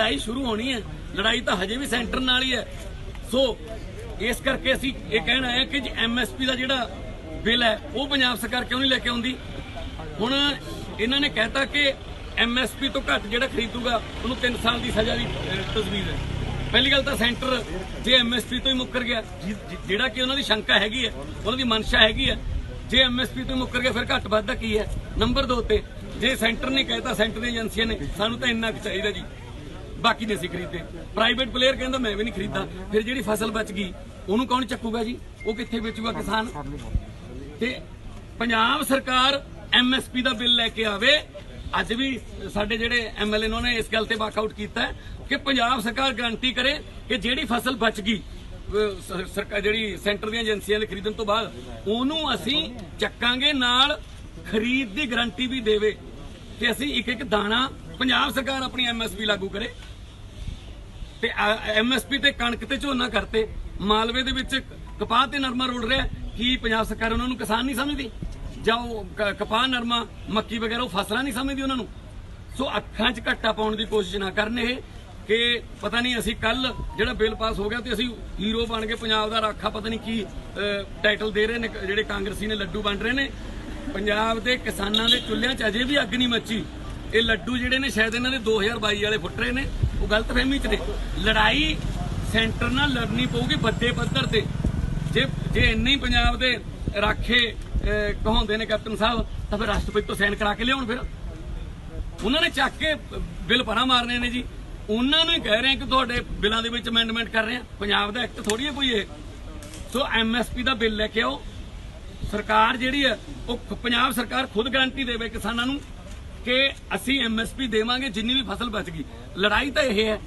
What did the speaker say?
ਲੜਾਈ ਸ਼ੁਰੂ ਹੋਣੀ ਹੈ। ਲੜਾਈ ਤਾਂ ਹਜੇ ਵੀ ਸੈਂਟਰ ਨਾਲ ਹੀ ਹੈ। ਸੋ, ਇਸ ਕਰਕੇ ਅਸੀਂ ਇਹ ਕਹਿਣਾ ਹੈ ਕਿ ਐਮਐਸਪੀ ਦਾ ਜਿਹੜਾ ਬਿੱਲ ਹੈ, ਉਹ ਪੰਜਾਬ ਸਰਕਾਰ ਕਿਉਂ ਨਹੀਂ ਲੈ ਕੇ ਆਉਂਦੀ? ਹੁਣ ਇਹਨਾਂ ਨੇ ਕਹਿਤਾ ਕਿ ਐਮਐਸਪੀ ਤੋਂ ਘੱਟ ਜਿਹੜਾ ਖਰੀਦੂਗਾ, ਉਹਨੂੰ 3 ਸਾਲ ਦੀ ਸਜ਼ਾ ਦੀ ਤਜਵੀਜ਼ ਹੈ। ਪਹਿਲੀ ਗੱਲ ਤਾਂ ਸੈਂਟਰ ਜੇ ਐਮਐਸਪੀ ਤੋਂ ਹੀ ਮੁੱਕਰ ਗਿਆ ਜਿਹੜਾ ਕਿ ਉਹਨਾਂ ਦੀ ਸ਼ੰਕਾ ਹੈਗੀ ਹੈ, ਉਹਨਾਂ ਦੀ ਮਨਸ਼ਾ ਹੈਗੀ ਹੈ, ਜੇ ਐਮਐਸਪੀ ਤੋਂ ਮੁੱਕਰ ਗਿਆ, ਫਿਰ ਘੱਟ ਵੱਧ ਕੀ ਹੈ? ਨੰਬਰ 2 ਤੇ, ਜੇ ਸੈਂਟਰ ਨੇ ਕਹਿਤਾ, ਸੈਂਟਰ ਦੀਆਂ ਏਜੰਸੀਆਂ ਨੇ, ਸਾਨੂੰ ਤਾਂ ਇੰਨਾ ਕੁ ਚਾਹੀਦਾ ਜੀ। ਬਾਕੀ ਨਹੀਂ ਅਸੀਂ ਖਰੀਦੇ ਪ੍ਰਾਈਵੇਟ ਪਲੇਅਰ ਕਹਿੰਦਾ, ਮੈਂ ਵੀ ਨਹੀਂ ਖਰੀਦਦਾ। ਫਿਰ ਜਿਹੜੀ ਫਸਲ ਬਚ ਗਈ, ਉਹਨੂੰ ਕੌਣ ਚੱਕੂਗਾ ਜੀ? ਉਹ ਕਿੱਥੇ ਵੇਚੂਗਾ ਕਿਸਾਨ? ਤੇ ਪੰਜਾਬ ਸਰਕਾਰ ਐਮਐਸਪੀ ਦਾ ਬਿੱਲ ਲੈ ਕੇ ਆਵੇ। ਅੱਜ ਵੀ ਸਾਡੇ ਜਿਹੜੇ ਐਮਐਲਏ ਨੇ ਇਸ ਗੱਲ ਤੇ ਵਾਕਆਊਟ ਕੀਤਾ ਕਿ ਪੰਜਾਬ ਸਰਕਾਰ ਗਰੰਟੀ ਕਰੇ ਕਿ ਜਿਹੜੀ ਫਸਲ ਬਚ ਗਈ ਸਰਕਾਰ ਜਿਹੜੀ ਸੈਂਟਰ ਦੀਆਂ ਏਜੰਸੀਆਂ ਦੇ ਖਰੀਦਣ ਤੋਂ ਬਾਅਦ, ਉਹਨੂੰ ਅਸੀਂ ਚੱਕਾਂਗੇ ਨਾਲ ਖਰੀਦ ਦੀ ਗਰੰਟੀ ਵੀ ਦੇਵੇ। ਤੇ ਅਸੀਂ ਇੱਕ ਇੱਕ ਦਾਣਾ ਪੰਜਾਬ ਸਰਕਾਰ ਆਪਣੀ ਐਮਐਸਪੀ ਲਾਗੂ ਕਰੇ। ਤੇ ਐਮਐਸਪੀ ਤੇ ਕਣਕ ਤੇ ਝੋਨਾ ਕਰਤੇ। ਮਾਲਵੇ ਦੇ ਵਿੱਚ ਕਪਾਹ ਤੇ ਨਰਮਾ ਰੁੜ ਰਿਹਾ। ਕੀ ਪੰਜਾਬ ਸਰਕਾਰ ਉਹਨਾਂ ਨੂੰ ਕਿਸਾਨ ਨਹੀਂ ਸਮਝਦੀ? ਜਾਂ ਉਹ ਕਪਾਹ, ਨਰਮਾ, ਮੱਕੀ ਵਗੈਰਾ ਉਹ ਫਸਲਾਂ ਨਹੀਂ ਸਮਝਦੀ ਉਹਨਾਂ ਨੂੰ? ਸੋ ਅੱਖਾਂ 'ਚ ਘੱਟਾ ਪਾਉਣ ਦੀ ਕੋਸ਼ਿਸ਼ ਨਾ ਕਰਨ ਇਹ ਕਿ ਪਤਾ ਨਹੀਂ ਅਸੀਂ ਕੱਲ ਜਿਹੜਾ ਬਿੱਲ ਪਾਸ ਹੋ ਗਿਆ ਤੇ ਅਸੀਂ ਹੀਰੋ ਬਣ ਕੇ ਪੰਜਾਬ ਦਾ ਰਾਖਾ ਪਤਾ ਨਹੀਂ ਕੀ ਟਾਈਟਲ ਦੇ ਰਹੇ ਨੇ, ਜਿਹੜੇ ਕਾਂਗਰਸੀ ਨੇ ਲੱਡੂ ਵੰਡ ਰਹੇ ਨੇ। ਪੰਜਾਬ ਦੇ ਕਿਸਾਨਾਂ ਦੇ ਚੁੱਲ੍ਹਿਆਂ 'ਚ ਅਜੇ ਵੀ ਅੱਗ ਨਹੀਂ ਮੱਚੀ। ਇਹ ਲੱਡੂ ਜਿਹੜੇ ਨੇ ਸ਼ਾਇਦ ਇਹਨਾਂ ਦੇ 2022 ਵਾਲੇ ਫੁੱਟ ਰਹੇ ਨੇ, ਉਹ ਗਲਤਫਹਿਮੀ 'ਚ ਨੇ। ਲੜਾਈ ਸੈਂਟਰ ਨਾਲ ਲੜਨੀ ਪਊਗੀ ਵੱਡੇ ਪੱਧਰ ਤੇ। ਜੇ ਜੇ ਇੰਨੇ ਹੀ ਪੰਜਾਬ ਦੇ ਰਾਖੇ ਕਹਾਉਂਦੇ ਨੇ ਕੈਪਟਨ ਸਾਹਿਬ, ਤਾਂ ਫਿਰ ਰਾਸ਼ਟਰਪਤੀ ਤੋਂ ਸਾਈਨ ਕਰਾ ਕੇ ਲਿਆਉਣ ਫਿਰ। ਉਹਨਾਂ ਨੇ ਚੱਕ ਕੇ ਬਿੱਲ ਪਰਾਂ ਮਾਰਨੇ ਨੇ ਜੀ। ਉਹਨਾਂ ਨੂੰ ਹੀ ਕਹਿ ਰਹੇ ਕਿ ਤੁਹਾਡੇ ਬਿੱਲਾਂ ਦੇ ਵਿੱਚ ਅਮੈਂਡਮੈਂਟ ਕਰ ਰਹੇ ਆ ਪੰਜਾਬ ਦਾ ਐਕਟ ਥੋੜੀ ਹੈ ਕੋਈ ਇਹ। ਸੋ ਐਮਐਸਪੀ ਦਾ ਬਿੱਲ ਲੈ ਕੇ ਆਓ। ਸਰਕਾਰ ਜਿਹੜੀ ਹੈ, ਉਹ ਪੰਜਾਬ ਸਰਕਾਰ ਖੁਦ ਗਾਰੰਟੀ ਦੇਵੇ ਕਿਸਾਨਾਂ ਨੂੰ। ਕਿ ਅਸੀਂ ਐਮਐਸਪੀ ਦੇਵਾਂਗੇ ਜਿੰਨੀ ਵੀ ਫਸਲ ਬਚ ਗਈ। ਲੜਾਈ ਤਾਂ ਇਹ ਹੈ।